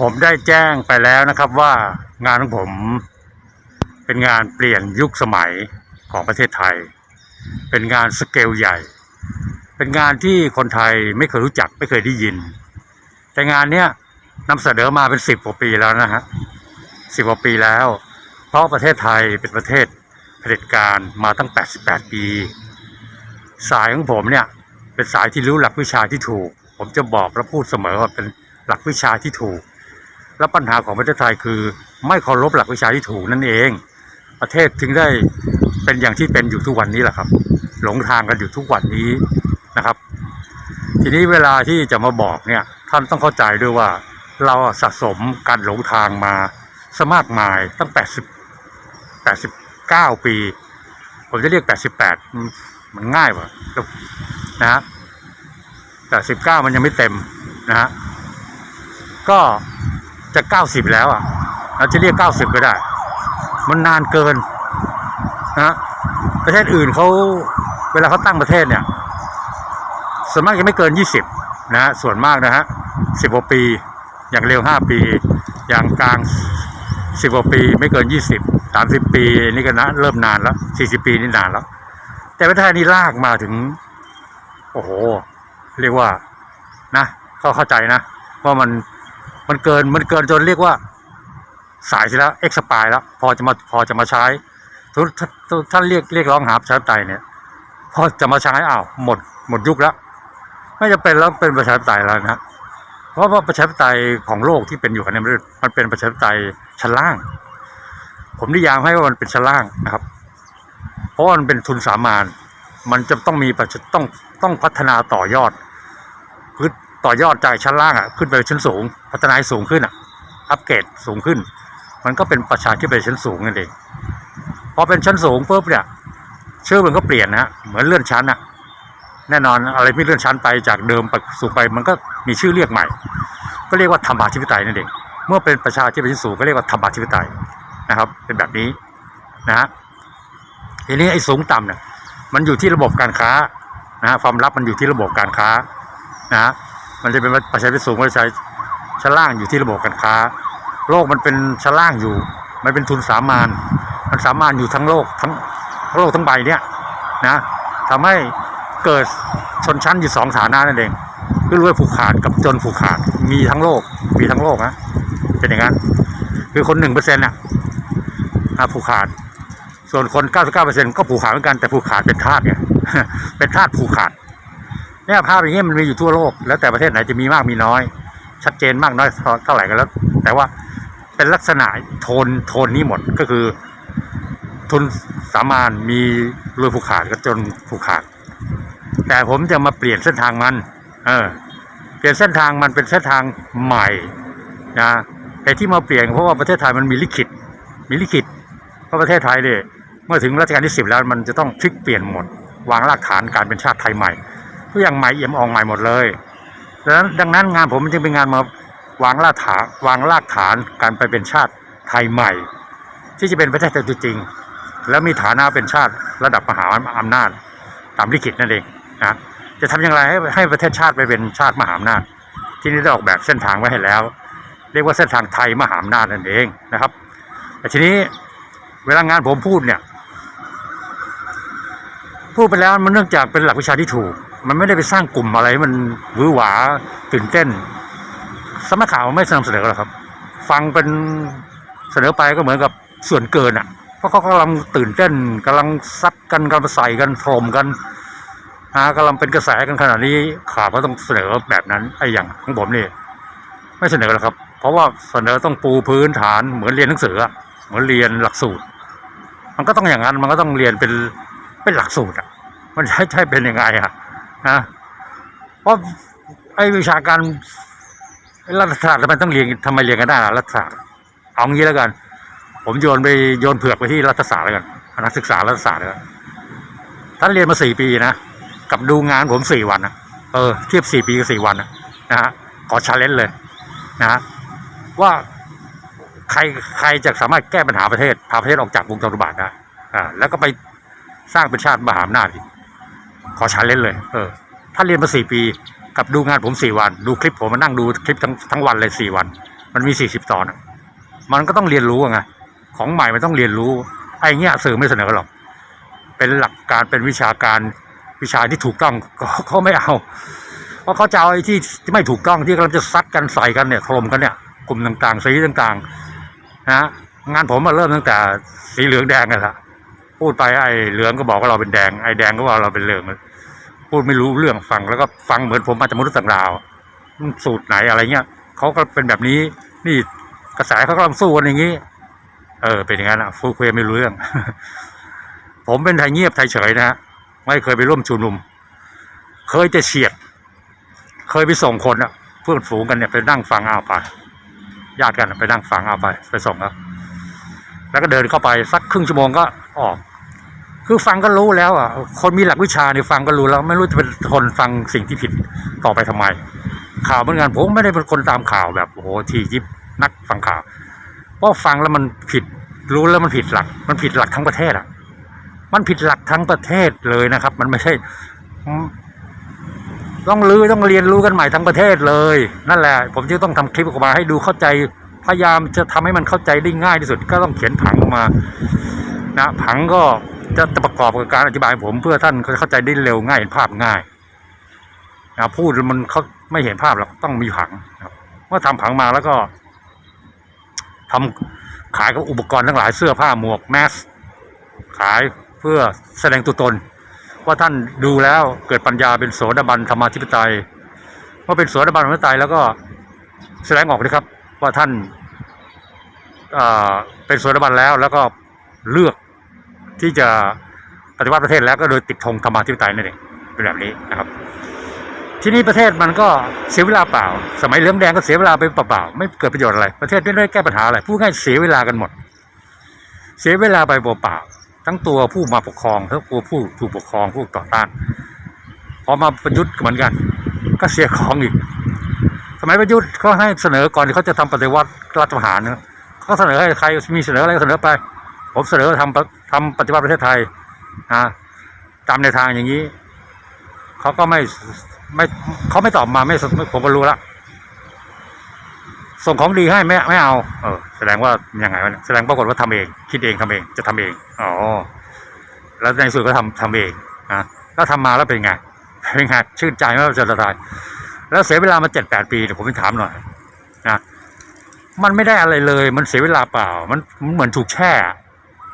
ผมได้แจ้งไปแล้วนะครับว่างานของผมเป็นงานเปลี่ยนยุคสมัยของประเทศไทย เป็นงานสเกลใหญ่ เป็นงานที่คนไทยไม่เคยรู้จักไม่เคยได้ยิน แต่งานเนี้ยนำเสนอมาเป็นสิบกว่าปีแล้วนะฮะสิบกว่าปีแล้ว เพราะประเทศไทยเป็นประเทศเผด็จการมาตั้ง 88 ปี สายของผมเนี่ยเป็นสายที่รู้หลักวิชาที่ถูก ผมจะบอกและพูดเสมอว่าเป็นหลักวิชาที่ถูก แล้วปัญหาของประเทศไทยคือ ไม่เคารพหลักวิชาที่ถูกนั่นเอง ประเทศถึงได้เป็นอย่างที่เป็นอยู่ทุกวันนี้แหละครับ หลงทางกันอยู่ทุกวันนี้นะครับ ทีนี้เวลาที่จะมาบอกเนี่ยท่านต้องเข้าใจด้วยว่า เราสะสมการหลงทางมาสมากมายตั้ง 80 89 ปี ผมจะเรียก 88 มันมันง่ายกว่านะฮะ89มันยังไม่เต็มนะฮะก็ จะเก้าสิบแล้วอะเราจะเรียกเก้าสิบก็ได้ มันนานเกินนะประเทศอื่นเขาเวลาเขาตั้งประเทศเนี่ย ส่วนมากยังไม่เกินยี่สิบนะฮะส่วนมากนะฮะสิบกว่าปี อย่างเร็วห้าปี อย่างกลางสิบกว่าปีไม่เกินยี่สิบสามสิบปีนี่ก็นะเริ่มนานแล้วสี่สิบปีนี่นานแล้ว แต่ประเทศไทยนี่ลากมาถึง โอ้โห เรียกว่านะเขาเข้าใจนะว่ามัน มันเกินมันเกินจนเรียกว่าสายเสียแล้วเอ็กซ์ปายแล้ว พอจะมาพอจะมาใช้ทุกท่านเรียกเรียกร้องหาประชาธิปไตยเนี่ยพอจะมาใช้อ้าวหมดหมดยุคแล้ว ไม่จะเป็นแล้วเป็นประชาธิปไตยแล้วนะเพราะว่าประชาธิปไตยของโลกที่เป็นอยู่กันเนี่ยมันมันเป็นประชาธิปไตยชั้นล่าง ผมนิยามให้ว่ามันเป็นชั้นล่างนะครับ เพราะมันเป็นทุนสามานมันจะต้องมีประชต้องต้องพัฒนาต่อยอดคือ ต่อยอดจากชั้นล่างอะขึ้นไปชั้นสูง พัฒนาให้สูงขึ้นอะ อัปเกรดสูงขึ้น มันก็เป็นประชาธิปไตยชั้นสูงนั่นเองพอเป็นชั้นสูงปุ๊บเนี่ยชื่อมันก็เปลี่ยนนะฮะเหมือนเลื่อนชั้นอะแน่นอนอะไรไม่เลื่อนชั้นไปจากเดิมไปสูงไปมันก็มีชื่อเรียกใหม่ ก็เรียกว่าธรรมาธิปไตยนั่นเองเมื่อเป็นประชาธิปไตยชั้นสูงก็เรียกว่าธรรมาธิปไตยนะครับ เป็นแบบนี้นะฮะทีนี้ไอ้สูงต่ำเนี่ยมันอยู่ที่ระบบการค้านะฮะความลับมันอยู่ที่ระบบการค้านะฮะ มันจะเป็นประชาธิปไตยสูงประชาธิปไตยชั้นล่างอยู่ที่ระบบการค้า โลกมันเป็นชั้นล่างอยู่ มันเป็นทุนสามานมันสามานอยู่ทั้งโลกทั้งโลกทั้งใบเนี่ยนะทำให้เกิดชนชั้นอยู่สองฐานะนั่นเองคือรวยผูกขาดกับจนผูกขาดมีทั้งโลกมีทั้งโลกนะเป็นอย่างนั้นคือคนหนึ่งเปอร์เซ็นต์อะอะผูกขาด ส่วนคนเก้าสิบเก้าเปอร์เซ็นต์ก็ผูกขาดเหมือนกันแต่ผูกขาดเป็นทาสไงเป็นทาสผูกขาด เนี่ยภาพอย่างนี้มันมีอยู่ทั่วโลก แล้วแต่ประเทศไหนจะมีมากมีน้อย ชัดเจนมากน้อยเท่าไหร่กันแล้ว แต่ว่าเป็นลักษณะโทนโทนนี้หมดก็คือ ทุนสามานมีรวยผูกขาดกับจนผูกขาด แต่ผมจะมาเปลี่ยนเส้นทางมัน เออ เปลี่ยนเส้นทางมันเป็นเส้นทางใหม่นะแต่ที่มาเปลี่ยนเพราะว่าประเทศไทยมันมีลิขิต มีลิขิตเพราะประเทศไทยเนี่ยเมื่อถึงรัชกาลที่สิบแล้วมันจะต้องพลิกเปลี่ยนหมด วางรากฐานการเป็นชาติไทยใหม่ ทุกอย่างใหม่เอี่ยมอ่องใหม่หมดเลยดังนั้นดังนั้นงานผมจึงเป็นงานมาวางรากฐานวางรากฐานการไปเป็นชาติไทยใหม่ ที่จะเป็นประเทศไทยจริงแล้วมีฐานะเป็นชาติระดับมหาอำนาจตามลิขิตนั่นเองนะจะทำอย่างไรให้ให้ประเทศชาติไปเป็นชาติมหาอำนาจ ที่นี่ได้ออกแบบเส้นทางไว้ให้แล้ว เรียกว่าเส้นทางไทยมหาอำนาจนั่นเองนะครับแต่ทีนี้เวลางานผมพูดเนี่ย พูดไปแล้วมันเนื่องจากเป็นหลักวิชาที่ถูก มันไม่ได้ไปสร้างกลุ่มอะไรให้มันหวือหวาตื่นเต้นสำนักข่าวไม่สนับสนุนหรอกครับ ฟังเป็นเสนอไปก็เหมือนกับส่วนเกินอะ เพราะเขากำลังตื่นเต้นกำลังซัดกันกำลังใส่กันโถมกันอ่ากำลังเป็นกระแสกันขนาดนี้ข่าวก็ต้องเสนอแบบนั้นไอ้อย่างของผมนี่ไม่เสนอหรอกครับ เพราะว่าเสนอต้องปูพื้นฐานเหมือนเรียนหนังสืออะเหมือนเรียนหลักสูตร มันก็ต้องอย่างนั้นมันก็ต้องเรียนเป็นเป็นหลักสูตรอะมันใช่ใช่เป็นยังไงอะ นะเพราะไอ้วิชาการรัฐศาสตร์ทำไมต้องเรียนทำไมเรียนกันได้ล่ะรัฐศาสตร์เอางี้แล้วกัน ผมโยนไปโยนเผือกไปที่รัฐศาสตร์แล้วกันนักศึกษารัฐศาสตร์แล้วกันท่านเรียนมาสี่ปีนะกับดูงานผมสี่วันนะเออเทียบสี่ปีกับสี่วันนะนะฮะขอชาเลนจ์เลยนะฮะว่าใครใครจะสามารถแก้ปัญหาประเทศพาประเทศออกจากวงจรอุบาทได้อ่าแล้วก็ไปสร้างเป็นชาติมหาอำนาจอีก ขอชาเลนจ์เลย เออ ถ้าเรียนมาสี่ปี กับดูงานผมสี่วัน ดูคลิปผมมานั่งดูคลิปทั้งทั้งวันเลยสี่วัน มันมีสี่สิบตอนมันก็ต้องเรียนรู้ไง ของใหม่มันต้องเรียนรู้ ไอ้เงี้ยสื่อไม่เสนอหรอก เป็นหลักการเป็นวิชาการวิชาที่ถูกต้องเขาไม่เอา เพราะเขาจะเอาไอ้ที่ที่ไม่ถูกต้องที่กำลังจะซัดกันใส่กันเนี่ยถล่มกันเนี่ย กลุ่มต่างๆ สีต่างๆ นะ งานผมมาเริ่มตั้งแต่สีเหลืองแดงกันละ พูดไปไอ้เหลืองก็บอกว่าเราเป็นแดงไอ้แดงก็ว่าเราเป็นเหลืองพูดไม่รู้เรื่องฟังแล้วก็ฟังเหมือนผมมาจากมนุษย์ต่างดาวมันสูตรไหนอะไรเงี้ยเขาก็เป็นแบบนี้นี่กระแสเขากำลังสู้กันอย่างนี้ เออ เป็นอย่างนั้นอะฟูเคุยไม่รู้เรื่อง ผมเป็นไทยเงียบไทยเฉยนะฮะไม่เคยไปร่วมชุมนุม เคยจะเฉียด เคยไปส่งคนอะเพื่อนฝูงกันเนี่ยไปนั่งฟังเอาไปญาติกันไปนั่งฟังเอาไป ไปส่งแล้วแล้วก็เดินเข้าไปสักครึ่งชั่วโมงก็ออก คือฟังก็รู้แล้วอะ คนมีหลักวิชาเนี่ยฟังก็รู้แล้วไม่รู้จะเป็นทนฟังสิ่งที่ผิดต่อไปทำไม ข่าวเหมือนกันผมไม่ได้เป็นคนตามข่าวแบบโอ้โหทียิบนักฟังข่าวเพราะฟังแล้วมันผิดรู้แล้วมันผิดหลัก มันผิดหลักทั้งประเทศอะ มันผิดหลักทั้งประเทศเลยนะครับ มันไม่ใช่ ต้องรื้อต้องเรียนรู้กันใหม่ทั้งประเทศเลย นั่นแหละ ผมจะต้องทำคลิปออกมาให้ดูเข้าใจพยายามจะทำให้มันเข้าใจได้ง่ายที่สุด ก็ต้องเขียนผังมา นะผังก็ จะประกอบกับการอธิบายผมเพื่อท่านเข้าใจได้เร็วง่ายเห็นภาพง่ายนะพูดมันเขาไม่เห็นภาพหรอกต้องมีผังเมื่อทำผังมาแล้วก็ทำขายกับอุปกรณ์ทั้งหลายเสื้อผ้าหมวกแมสขายเพื่อแสดงตัวตน ว่าท่านดูแล้วเกิดปัญญาเป็นโสดาบันธรรมาธิปไตยเมื่อเป็นโสดาบันธรรมาธิปไตยแล้วก็แสดงออกเลยครับ ว่าท่านเป็นโสดาบันแล้วแล้วก็เลือก ที่จะปฏิวัติประเทศแล้วก็โดยติดธงธรรมาธิปไตยนั่นเองเป็นแบบนี้นะครับ ที่นี่ประเทศมันก็เสียเวลาเปล่า สมัยเหลืองแดงก็เสียเวลาไปเปล่าๆไม่เกิดประโยชน์อะไร ประเทศไม่ได้แก้ปัญหาอะไรพูดง่ายเสียเวลากันหมด เสียเวลาไปเปล่าๆทั้งตัวผู้มาปกครองทั้งตัวผู้ถูกปกครองผู้ต่อต้านพอมาประยุทธ์เหมือนกัน ก็เสียของอีกสมัยประยุทธ์เขาให้เสนอก่อนที่เขาจะทำปฏิวัติรัฐประหารเนี่ยเขาเสนอให้ใครมีเสนออะไรก็เสนอไป ผมเสนอทำปะทำปฏิวัติประเทศไทยนะตามในทางอย่างนี้เขาก็ไม่ไม่เขาไม่ตอบมาไม่ผมก็รู้ละส่งของดีให้ไม่ไม่เอา เออ แสดงว่ายังไงวะแสดงปรากฏว่าทำเอง คิดเองทำเอง จะทำเองอ๋อแล้วในสุดก็ทำทำเองนะแล้วทำมาแล้วเป็นไงเป็นไงชื่นใจไหมว่าจะตายแล้วเสียเวลามาเจ็ดแปดปีเดี๋ยวผมไปถามหน่อยนะมันไม่ได้อะไรเลย มันเสียเวลาเปล่า มันมันเหมือนถูกแช่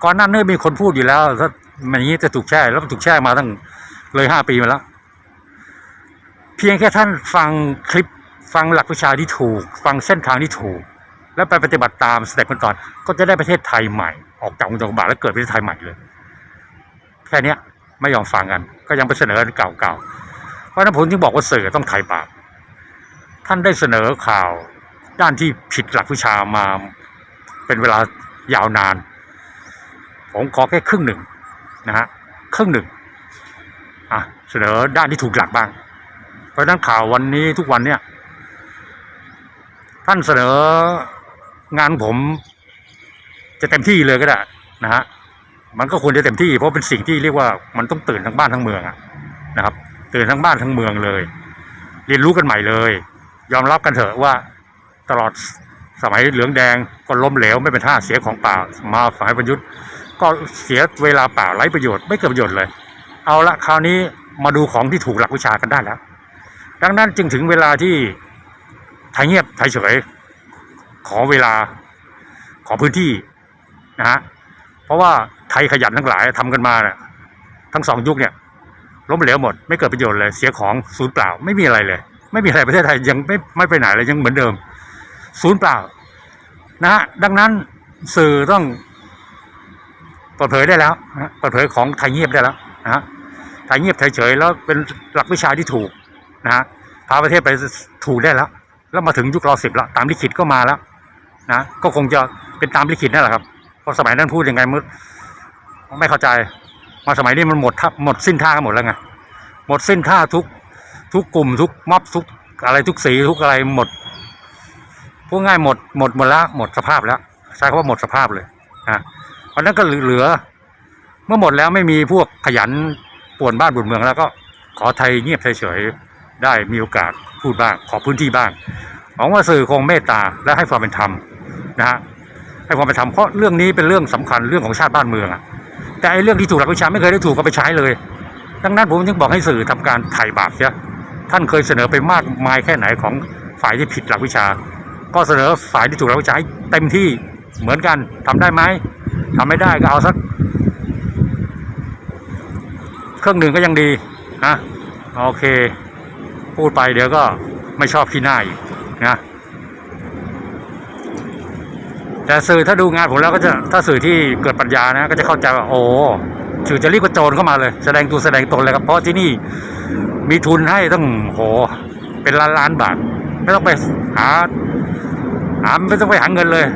ก่อนหน้านี้มีคนพูดอยู่แล้วถ้ามันอย่างนี้จะถูกแช่แล้วถูกแช่มาตั้งเลยห้าปีมาแล้ว เพียงแค่ท่านฟังคลิปฟังหลักวิชาที่ถูก ฟังเส้นทางที่ถูก แล้วไปปฏิบัติตามสเต็ปก่อนก็จะได้ประเทศไทยใหม่ ออกจากวงจรบาทแล้วเกิดประเทศไทยใหม่เลยแค่นี้ไม่ยอมฟังกัน ก็ยังไปเสนอเก่าๆเพราะนั้นผมจึงบอกว่าสื่อต้องไทยบาปท่านได้เสนอข่าวด้านที่ผิดหลักวิชามาเป็นเวลายาวนาน ผมขอแค่ครึ่งหนึ่งนะฮะครึ่งหนึ่งอะเสนอด้านที่ถูกหลักบ้าง เพราะนั้นข่าววันนี้ทุกวันเนี่ย ท่านเสนองานผมจะเต็มที่เลยก็ได้นะฮะมันก็ควรจะเต็มที่เพราะเป็นสิ่งที่เรียกว่ามันต้องตื่นทั้งบ้านทั้งเมืองอะนะครับตื่นทั้งบ้านทั้งเมืองเลย เรียนรู้กันใหม่เลย ยอมรับกันเถอะว่าตลอดสมัยเหลืองแดงก็ล้มเหลวไม่เป็นท่าเสียของป่ามาสมัยประยุทธ์ ก็เสียเวลาเปล่าไร้ประโยชน์ไม่เกิดประโยชน์เลย เอาละคราวนี้มาดูของที่ถูกหลักวิชากันได้แล้ว ดังนั้นจึงถึงเวลาที่ไทยเงียบไทยเฉย ขอเวลาขอพื้นที่นะฮะเพราะว่าไทยขยันทั้งหลายทำกันมาเนี่ยทั้งสองยุคเนี่ยล้มเหลวหมดไม่เกิดประโยชน์เลย เสียของศูนย์เปล่าไม่มีอะไรเลย ไม่มีอะไรประเทศไทยยังไม่ไม่ไปไหนเลยยังเหมือนเดิม ศูนย์เปล่านะฮะดังนั้นสื่อต้อง เปิดเผยได้แล้วนะเปิดเผยของไทยเงียบได้แล้วนะไทยเงียบไทยเฉยแล้วเป็นหลักวิชาที่ถูกนะฮะพาประเทศไปถูกได้แล้ว แล้วมาถึงยุครอสิบแล้วตามลิขิตก็มาแล้วนะก็คงจะเป็นตามลิขิตนั่นแหละครับเพราะสมัยนั้นพูดยังไงมึไม่เข้าใจมาสมัยนี้มันหมดท่าหมดสิ้นท่าหมดแล้วไงหมดสิ้นท่าทุกทุกกลุ่มทุกม็อบทุกอะไรทุกสีทุกอะไรหมดพูดง่ายหมดหมดหมดล้วหมดสภาพแล้วใช้คำว่าหมดสภาพเลยนะ เพราะนั้นก็เหลือ เมื่อหมดแล้วไม่มีพวกขยันป่วนบ้านบุญเมืองแล้วก็ขอไทยเงียบเฉยๆได้มีโอกาสพูดบ้างขอพื้นที่บ้างหวังว่าสื่อคงเมตตาและให้ความเป็นธรรมนะฮะให้ความเป็นธรรมเพราะเรื่องนี้เป็นเรื่องสำคัญเรื่องของชาติบ้านเมืองอะแต่ไอ้เรื่องที่ถูกหลักวิชาไม่เคยได้ถูกก็ไปใช้เลย ดังนั้นผมจึงบอกให้สื่อทำการไถ่บาปเสียท่านเคยเสนอไปมากมายแค่ไหนของฝ่ายที่ผิดหลักวิชา ก็เสนอฝ่ายที่ถูกหลักวิชาให้เต็มที่เหมือนกันทำได้ไหม ทำไม่ได้ก็เอาสักเครื่องหนึ่งก็ยังดีนะโอเค พูดไปเดี๋ยวก็ไม่ชอบขี้หน้าอีกนะแต่สื่อถ้าดูงานผมแล้วก็จะถ้าสื่อที่เกิดปัญญานะ ก็จะเข้าใจว่าโอ้สื่อจะรีบกระโจนเข้ามาเลย แสดงตัวแสดงตนเลยครับเพราะที่นี่มีทุนให้ต้องโหเป็นล้านล้านบาท ไม่ต้องไปหาหาไม่ต้องไปหาเงินเลย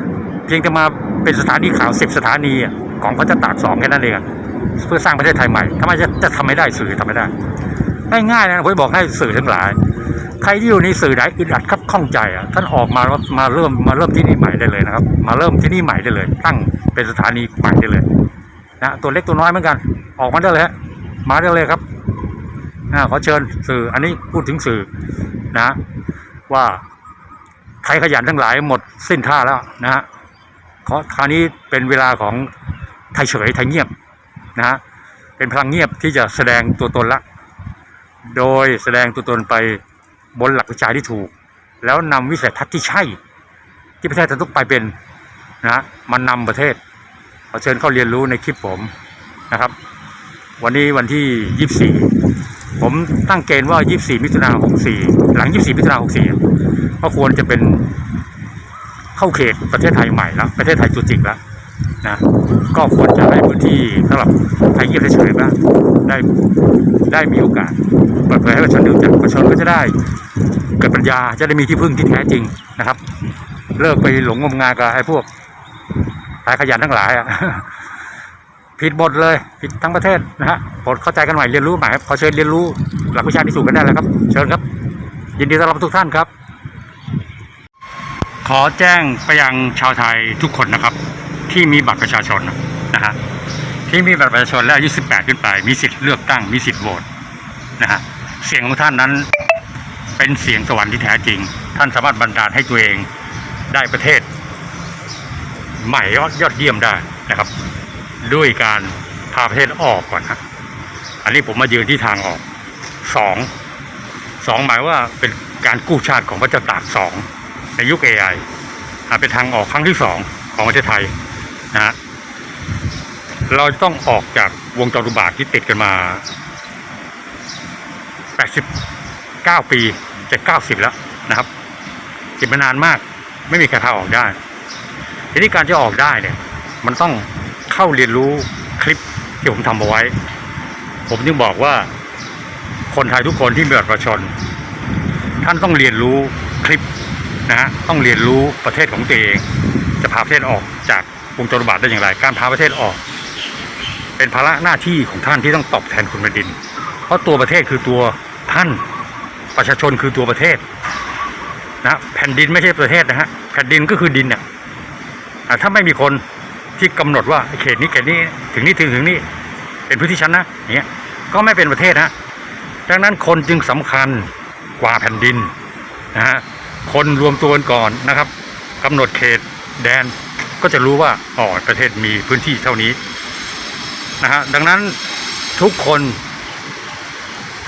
เพียงแต่มาเป็นสถานีข่าวสิบสถานีของพระเจ้าตากสองแค่นั้นเองเพื่อสร้างประเทศไทยใหม่ทำไมจะจะทำไม่ได้สื่อทำไม่ได้ง่ายๆนะผมบอกให้สื่อทั้งหลาย ใครที่อยู่ในสื่อไหนอึดอัดครับข้องใจอะท่านออกมามาเริ่มมาเริ่มที่นี่ใหม่ได้เลยนะครับ มาเริ่มที่นี่ใหม่ได้เลย ตั้งเป็นสถานีใหม่ได้เลยนะตัวเล็กตัวน้อยเหมือนกัน ออกมาได้เลยฮะมาได้เลยครับนะขอเชิญสื่ออันนี้พูดถึงสื่อนะ ว่าใครขยันทั้งหลายหมดสิ้นท่าแล้วนะฮะ ขอคราวนี้เป็นเวลาของไทยเฉยไทยเงียบนะฮะเป็นพลังเงียบที่จะแสดงตัวตนละ โดยแสดงตัวตนไปบนหลักวิชาที่ถูก แล้วนำวิสัยทัศน์ที่ใช่ ที่ประเทศจะต้องไปเป็นนะฮะมันนำประเทศขอเชิญเข้าเรียนรู้ในคลิปผมนะครับ วันนี้วันที่ 24 ผมตั้งเกณฑ์ว่า 24 มิถุนา64 หลัง 24 มิถุนา64ก็ควรจะเป็น เข้าเขตประเทศไทยใหม่แล้วประเทศไทยจุดจริงแล้วนะก็ควรจะให้พื้นที่สำหรับไทยเงียบเฉยๆบ้างได้ได้มีโอกาสเปิดเผยให้ประชาชนรู้จักประชาชนก็จะได้เกิดปัญญาจะได้มีที่พึ่งที่แท้จริงนะครับ เลิกไปหลงงมงายกับไอ้พวกสายขยันทั้งหลายอะผิดหมดเลยผิดทั้งประเทศนะฮะโปรดเข้าใจกันใหม่เรียนรู้ใหม่ครับขอเชิญเรียนรู้หลักวิชาที่ถูกกันได้แล้วครับ เชิญครับ ยินดีต้อนรับทุกท่านครับ ขอแจ้งไปยังชาวไทยทุกคนนะครับ ที่มีบัตรประชาชนนะฮะที่มีบัตรประชาชนและอายุ18 ขึ้นไป มีสิทธิ์เลือกตั้งมีสิทธิ์โหวตนะฮะเสียงของท่านนั้นเป็นเสียงสวรรค์ที่แท้จริง ท่านสามารถบันดาลให้ตัวเองได้ประเทศ ใหม่ยอดยอดเยี่ยมได้นะครับ ด้วยการพาประเทศออกก่อนฮะอันนี้ผมมายืนที่ทางออกสองสองหมายว่าเป็นการกู้ชาติของพระเจ้าตากสอง ในยุค AI อะเป็นทางออกครั้งที่สองของประเทศไทยนะฮะเราต้องออกจากวงจรอุบาทที่ติดกันมา 89 ปีจะ 90 แล้วนะครับติดมานานมาก ไม่มีใครพาออกได้ ทีนี้การจะออกได้เนี่ย มันต้องเข้าเรียนรู้คลิปที่ผมทำเอาไว้ ผมจึงบอกว่าคนไทยทุกคนที่มีบัตรประชาชนท่านต้องเรียนรู้คลิป นะฮะต้องเรียนรู้ประเทศของตัวเอง จะพาประเทศออกจากวงจรบาทได้อย่างไร การพาประเทศออก เป็นภาระหน้าที่ของท่านที่ต้องตอบแทนคุณแผ่นดิน เพราะตัวประเทศคือตัวท่านประชาชนคือตัวประเทศนะแผ่นดินไม่ใช่ประเทศนะฮะแผ่นดินก็คือดินเนี่ยถ้าไม่มีคนที่กำหนดว่าเขตนี้เขตนี้ถึงนี้ถึงถึงนี้เป็นพื้นที่ชั้นนะอย่างเงี้ยก็ไม่เป็นประเทศนะดังนั้นคนจึงสำคัญกว่าแผ่นดินนะฮะ คนรวมตัวกันก่อนนะครับกำหนดเขตแดนก็จะรู้ว่าอ๋อประเทศมีพื้นที่เท่านี้นะฮะดังนั้นทุกคน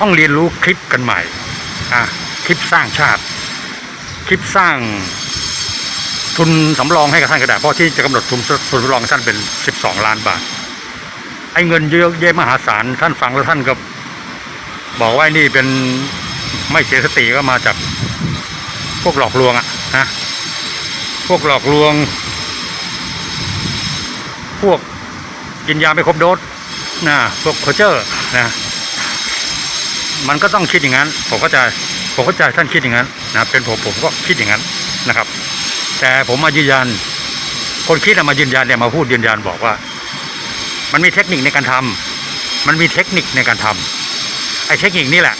ต้องเรียนรู้คลิปกันใหม่อะคลิปสร้างชาติ คลิปสร้างทุนสำรองให้กับท่านก็ได้เพราะที่จะกำหนดทุนทุนสำรองท่านเป็น 12 ล้านบาท ไอ้เงินเยอะแยะมหาศาลท่านฟังแล้วท่านก็ บอกว่านี่เป็นไม่เสียสติก็มาจาก พวกหลอกลวงอะนะพวกหลอกลวง พวกกินยาไม่ครบโดสนะพวกโคเจอร์นะมันก็ต้องคิดอย่างนั้น ผมก็จะผมเข้าใจท่านคิดอย่างนั้นนะเป็นผมผมก็คิดอย่างนั้นนะครับ แต่ผมมายืนยัน คนคิดมายืนยันเนี่ยมาพูดยืนยันบอกว่า มันมีเทคนิคในการทำมันมีเทคนิคในการทำไอ้เทคนิคนี่แหละ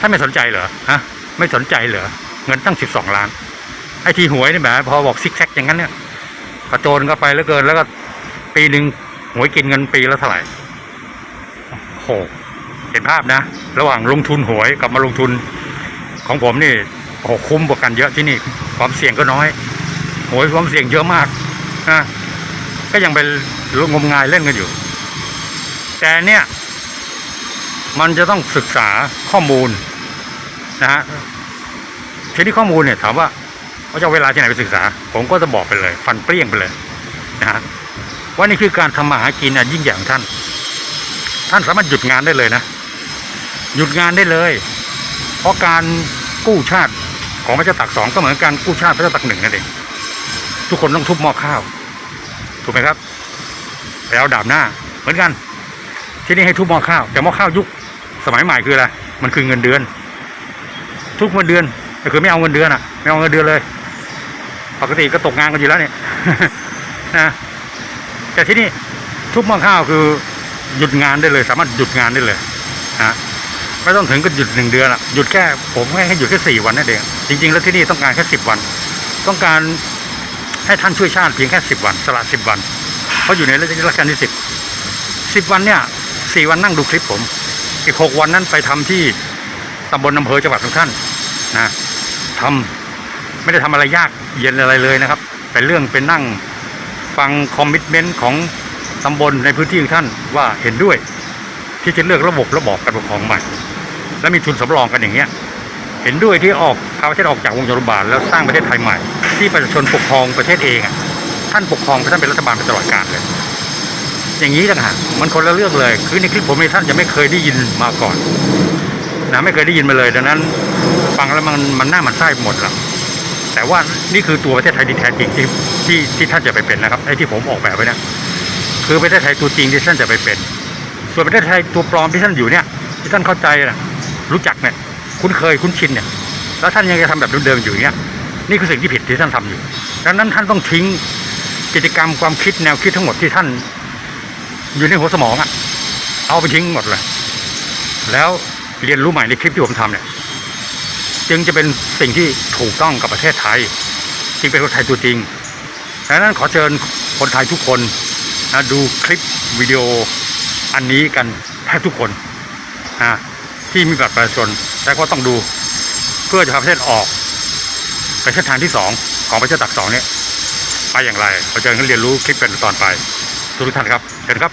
ท่านไม่สนใจเหรอฮะไม่สนใจเหรอ เงินตั้งสิบสองล้าน ไอ้ทีหวยนี่แหมพอบอกซิกแซกอย่างนั้นเนี่ยกระโจนก็ไปแล้วเกินแล้วก็ปีหนึ่งหวยกินเงินปีละเท่าไหร่โหเห็นภาพนะ ระหว่างลงทุนหวยกับมาลงทุน ของผมนี่โหคุ้มกว่ากันเยอะที่นี่ ความเสี่ยงก็น้อยโอ้ยความเสี่ยงเยอะมากนะก็ยังเป็นงมงายเล่นกันอยู่ แต่เนี่ย มันจะต้องศึกษาข้อมูลนะฮะ ทีนี้ข้อมูลเนี่ยถามว่าเขาจะเอาเวลาที่ไหนไปศึกษา ผมก็จะบอกไปเลย ฟันเปรี้ยงไปเลยนะฮะว่านี่คือการทำมาหากินอันยิ่งใหญ่ของท่าน ท่านสามารถหยุดงานได้เลยนะ หยุดงานได้เลย เพราะการกู้ชาติของพระเจ้าตากสองก็เหมือนการกู้ชาติพระเจ้าตากหนึ่งนั่นเองทุกคนต้องทุบหม้อข้าว ถูกไหมครับแล้วดาบหน้า เหมือนกัน ที่นี่ให้ทุบหม้อข้าว แต่หม้อข้าวยุคสมัยใหม่คืออะไรมันคือเงินเดือน ทุกเงินเดือน ก็คือไม่เอาเงินเดือนอะ ไม่เอาเงินเดือนเลย ปกติก็ตกงานกันอยู่แล้วเนี่ยนะแต่ที่นี่ทุบหม้อข้าวคือหยุดงานได้เลย สามารถหยุดงานได้เลยนะไม่ต้องถึงก็หยุดหนึ่งเดือนอะหยุดแค่ผมแค่ให้หยุดแค่สี่วันนั่นเองจริง ๆ แล้วที่นี่ต้องการแค่สิบวัน ต้องการให้ท่านช่วยชาติเพียงแค่สิบวัน สละสิบวัน เพราะอยู่ในรัชกาลที่สิบสิบวันเนี่ยสี่วันนั่งดูคลิปผม อีกหกวันนั้นไปทำที่ตำบลอำเภอจังหวัดทุกท่านนะ ทำไม่ได้ทำอะไรยากเย็นอะไรเลยนะครับ เป็นเรื่องเป็นนั่งฟังคอมมิชเมนต์ของตำบลในพื้นที่ของท่านว่าเห็นด้วย ที่จะเลือกระบบระบอบการปกครองใหม่ และมีทุนสำรองกันอย่างเงี้ยเห็นด้วยที่ออกพาประเทศออกจากวงจรบาลแล้วสร้างประเทศไทยใหม่ ที่ประชาชนปกครองประเทศเองท่านปกครองท่านเป็นรัฐบาลไปตลอดกาลเลย อย่างนี้ต่างหากมันคนละเรื่องเลย คือในคลิปผมเนี่ยท่านจะไม่เคยได้ยินมาก่อนนะไม่เคยได้ยินมาเลย ดังนั้น ฟังแล้วมันมันหน้ามันไส้หมดแล้วแต่ว่านี่คือตัวประเทศไทยที่แท้จริงที่ที่ที่ท่านจะไปเป็นนะครับไอ้ที่ผมออกแบบไว้นะคือประเทศไทยตัวจริงที่ท่านจะไปเป็น ส่วนประเทศไทยตัวปลอมที่ท่านอยู่เนี่ย ที่ท่านเข้าใจนะรู้จักเนี่ยคุ้นเคยคุ้นชินเนี่ย แล้วท่านยังจะทำแบบเดิมๆอยู่เนี่ยนี่คือสิ่งที่ผิดที่ท่านทำอยู่ ดังนั้นท่านต้องทิ้งกิจกรรมความคิดแนวคิดทั้งหมดที่ท่าน อยู่ในหัวสมองอะเอาไปทิ้งหมดเลย แล้วเรียนรู้ใหม่ในคลิปที่ผมทำเนี่ย จึงจะเป็นสิ่งที่ถูกต้องกับประเทศไทย จึงเป็นคนไทยตัวจริงดังนั้นขอเชิญคนไทยทุกคนนะดูคลิปวิดีโออันนี้กันแทบทุกคนนะที่มีบัตรประชาชนแต่ก็ต้องดูเพื่อจะพาประเทศออกไปเส้นทางที่สองของประเทศตักสองเนี่ยไปอย่างไรขอเชิญกันเรียนรู้คลิปกันตอนไปทุกท่านครับเชิญครับ